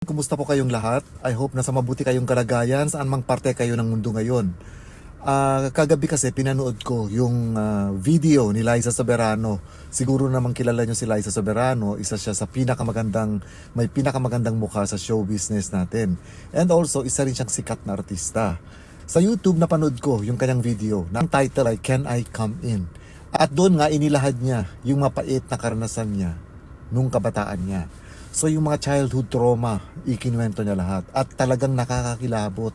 Kumusta po kayong lahat? I hope nasa mabuti kayong kalagayan saan mang parte kayo ng mundo ngayon. Ah, kagabi kasi pinanood ko yung ah, video ni Liza Soberano. Siguro namang kilala nyo si Liza Soberano. Isa siya sa pinakamagandang, may pinakamagandang mukha sa show business natin. And also, isa rin siyang sikat na artista. Sa YouTube napanood ko yung kanyang video na ang title ay Can I Come In? At doon nga inilahad niya yung mapait na karanasan niya nung kabataan niya. So yung mga childhood trauma, ikinuwento niya lahat. At talagang nakakakilabot.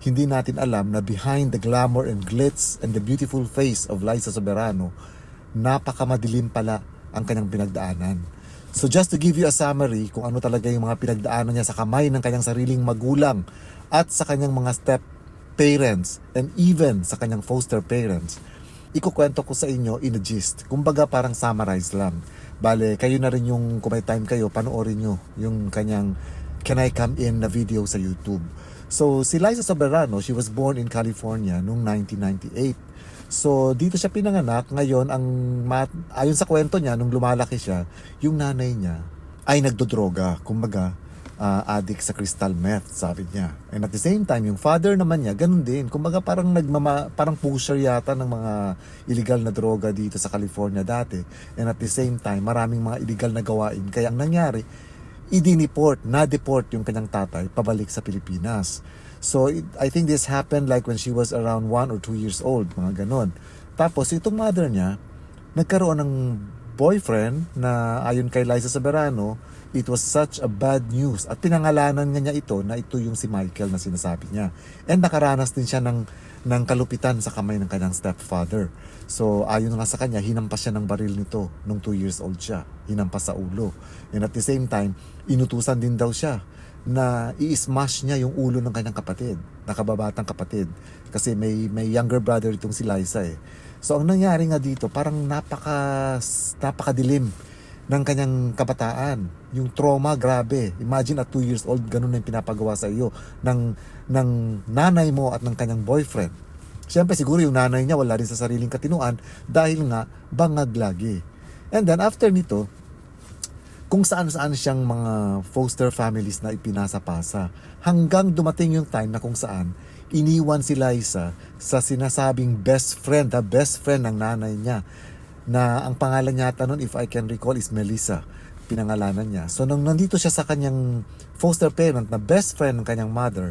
Hindi natin alam na behind the glamour and glitz and the beautiful face of Liza Soberano, napakamadilim pala ang kanyang pinagdaanan. So just to give you a summary kung ano talaga yung mga pinagdaanan niya sa kamay ng kanyang sariling magulang at sa kanyang mga step parents and even sa kanyang foster parents, ikukwento ko sa inyo in a gist. Kumbaga parang summarize lang. Bale, kayo na rin yung kung may time kayo, panoorin nyo yung kanyang Can I Come In na video sa YouTube. So, si Liza Soberano, she was born in California noong 1998. So, dito siya pinanganak. Ngayon, ang ayon sa kwento niya, nung lumalaki siya, yung nanay niya ay nagdodroga. Kumbaga, ah, addict sa crystal meth, sabi niya. And at the same time, yung father naman niya, ganun din. Kumbaga parang nagmama, parang pusher yata ng mga illegal na droga dito sa California dati. And at the same time, maraming mga illegal na gawain. Kaya ang nangyari, idiniport, na-deport yung kanyang tatay pabalik sa Pilipinas. So, it, I think this happened like when she was around 1 or 2 years old, mga ganon. Tapos, itong mother niya, nagkaroon ng boyfriend na ayon kay Liza Soberano, it was such a bad news. At pinangalanan nga niya ito na ito yung si Michael na sinasabi niya. And nakaranas din siya ng, ng kalupitan sa kamay ng kanyang stepfather. So ayon nga sa kanya, hinampas siya ng baril nito nung 2 years old siya. Hinampas sa ulo. And at the same time, inutusan din daw siya na i-smash niya yung ulo ng kanyang kapatid, nakababatang kapatid. Kasi may, may younger brother itong si Liza eh. So ang nangyari nga dito, parang napaka, napakadilim ng kanyang kabataan. Yung trauma, grabe. Imagine at 2 years old, ganun na yung pinapagawa sa iyo ng, ng nanay mo at ng kanyang boyfriend. Siyempre, siguro yung nanay niya wala rin sa sariling katinuan dahil nga bangag lagi. And then after nito, kung saan-saan siyang mga foster families na ipinasa-pasa hanggang dumating yung time na kung saan iniwan si Liza sa sinasabing best friend, the best friend ng nanay niya na ang pangalan niya ata nun, if I can recall, is Melissa. Pinangalanan niya. So, nung nandito siya sa kanyang foster parent na best friend ng kanyang mother,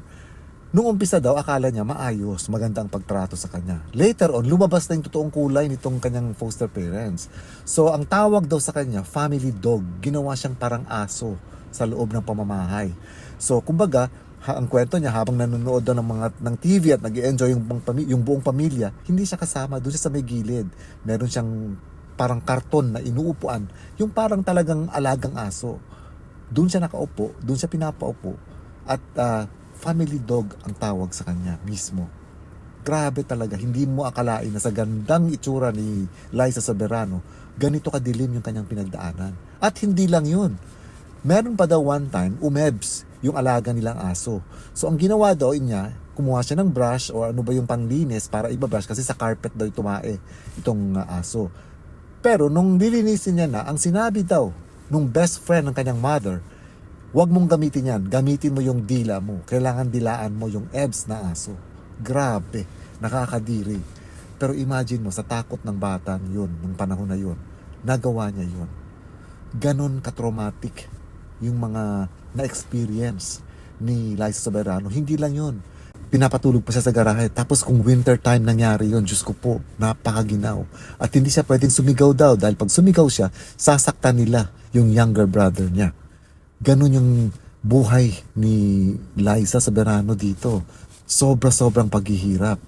nung umpisa daw, akala niya maayos, maganda ang pagtrato sa kanya. Later on, lumabas na yung totoong kulay nitong kanyang foster parents. So, ang tawag daw sa kanya, family dog. Ginawa siyang parang aso sa loob ng pamamahay. So, kumbaga, ha, ang kwento niya habang nanonood daw ng mga ng TV at nag-enjoy yung, yung buong pamilya, hindi siya kasama doon siya sa may gilid. Meron siyang parang karton na inuupuan, yung parang talagang alagang aso. Doon siya nakaupo, doon siya pinapaupo at ah, family dog ang tawag sa kanya mismo. Grabe talaga, hindi mo akalain na sa gandang itsura ni Liza Soberano, ganito kadilim yung kanyang pinagdaanan. At hindi lang yun. Meron pa daw one time, umebs yung alaga nilang aso. So ang ginawa daw niya, kumuha siya ng brush o ano ba yung panglinis para ibabrush kasi sa carpet daw tumae itong uh, aso. Pero nung lilinisin niya na, ang sinabi daw nung best friend ng kanyang mother, huwag mong gamitin yan. Gamitin mo yung dila mo. Kailangan dilaan mo yung ebs na aso. Grabe, nakakadiri. Pero imagine mo, sa takot ng bata yun, nung panahon na yun, nagawa niya yun. Ganon ka-traumatic yung mga na-experience ni Liza Soberano. Hindi lang yun. Pinapatulog pa siya sa garahe. Tapos kung winter time nangyari yun, Diyos ko po, napakaginaw. At hindi siya pwedeng sumigaw daw dahil pag sumigaw siya, sasaktan nila yung younger brother niya. Ganon yung buhay ni Liza Soberano dito. Sobra-sobrang paghihirap.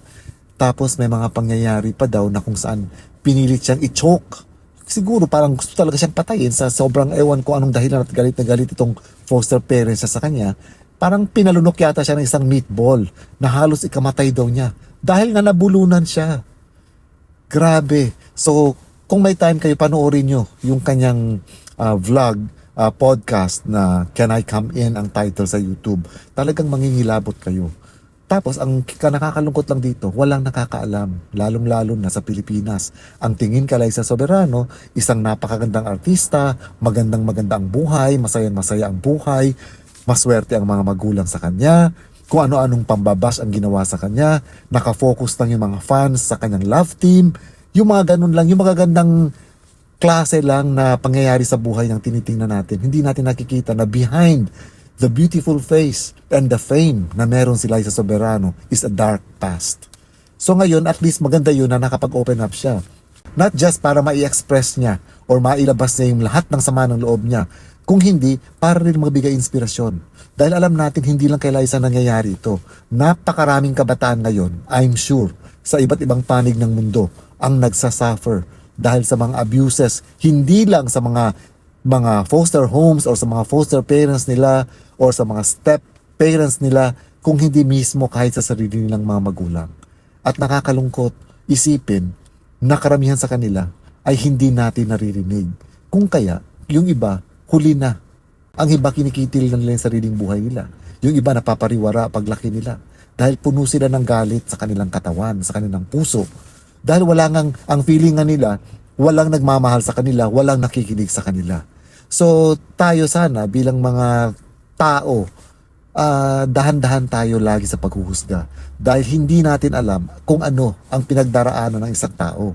Tapos may mga pangyayari pa daw na kung saan pinilit siyang i-choke. Siguro parang gusto talaga siyang patayin sa sobrang ewan ko anong dahilan at galit na galit itong foster parents sa kanya. Parang pinalunok yata siya ng isang meatball na halos ikamatay daw niya. Dahil nga nabulunan siya. Grabe. So, kung may time kayo, panoorin nyo yung kanyang ah, vlog, ah, podcast na Can I Come In ang title sa YouTube. Talagang mangingilabot kayo. Tapos, ang ka- nakakalungkot lang dito, walang nakakaalam, lalong-lalo na sa Pilipinas. Ang tingin kay Liza Soberano, isang napakagandang artista, magandang maganda ang buhay, masayang masaya ang buhay, maswerte ang mga magulang sa kanya, kung ano-anong pambabas ang ginawa sa kanya, nakafocus lang yung mga fans sa kanyang love team, yung mga ganun lang, yung mga gandang klase lang na pangyayari sa buhay ng tinitingnan natin. Hindi natin nakikita na behind the beautiful face and the fame na meron si Liza Soberano is a dark past. So ngayon, at least maganda yun na nakapag-open up siya. Not just para mai-express niya or mailabas niya yung lahat ng sama ng loob niya. Kung hindi, para rin magbigay inspirasyon. Dahil alam natin, hindi lang kay Liza nangyayari ito. Napakaraming kabataan ngayon, I'm sure, sa iba't ibang panig ng mundo, ang nagsasuffer dahil sa mga abuses, hindi lang sa mga mga foster homes or sa mga foster parents nila or sa mga step parents nila, kung hindi mismo kahit sa sarili nilang mga magulang. At nakakalungkot isipin na karamihan sa kanila ay hindi natin naririnig. Kung kaya, yung iba, huli na. Ang iba kinikitil na nila yung sariling buhay nila. Yung iba napapariwara paglaki nila. Dahil puno sila ng galit sa kanilang katawan, sa kanilang puso. Dahil wala ngang, ang feeling nga nila, walang nagmamahal sa kanila, walang nakikinig sa kanila. So, tayo sana bilang mga tao, ah, dahan-dahan tayo lagi sa paghuhusga. Dahil hindi natin alam kung ano ang pinagdaraanan ng isang tao.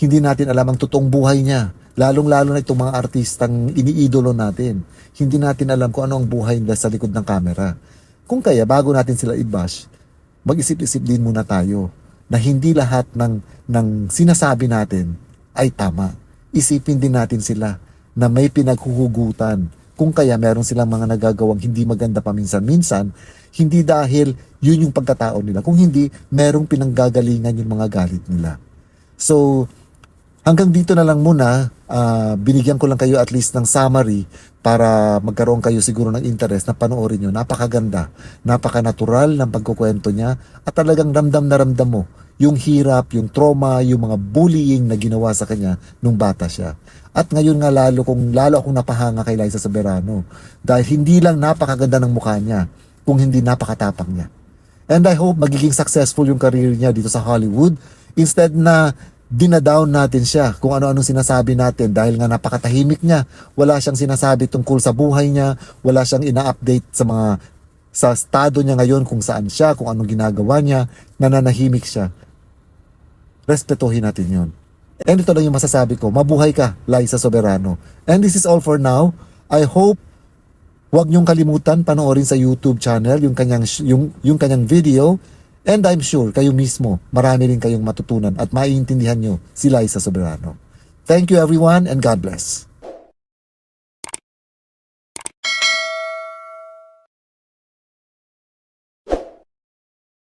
Hindi natin alam ang totoong buhay niya. Lalong-lalo na itong mga artistang iniidolo natin. Hindi natin alam kung ano ang buhay nila sa likod ng kamera. Kung kaya, bago natin sila i-bash, mag-isip-isip din muna tayo na hindi lahat ng, ng sinasabi natin ay tama. Isipin din natin sila na may pinaghuhugutan. Kung kaya meron silang mga nagagawang hindi maganda paminsan-minsan, hindi dahil yun yung pagkatao nila. Kung hindi, merong pinanggagalingan yung mga galit nila. So, hanggang dito na lang muna, ah, binigyan ko lang kayo at least ng summary para magkaroon kayo siguro ng interest na panoorin nyo. Napakaganda, napaka-natural ng pagkukwento niya at talagang ramdam na ramdam mo yung hirap, yung trauma, yung mga bullying na ginawa sa kanya nung bata siya. At ngayon nga lalo kung lalo akong napahanga kay Liza Soberano dahil hindi lang napakaganda ng mukha niya, kung hindi napakatapang niya. And I hope magiging successful yung career niya dito sa Hollywood instead na dinadown natin siya kung ano-anong sinasabi natin dahil nga napakatahimik niya. Wala siyang sinasabi tungkol sa buhay niya, wala siyang ina-update sa mga sa estado niya ngayon kung saan siya, kung anong ginagawa niya, nananahimik siya. Respetuhin natin yon. And ito lang yung masasabi ko, mabuhay ka, Liza Soberano. And this is all for now. I hope Huwag niyong kalimutan panoorin sa YouTube channel yung kanyang yung yung kanyang video and I'm sure kayo mismo marami rin kayong matutunan at maiintindihan niyo si Liza Soberano. Thank you everyone and God bless.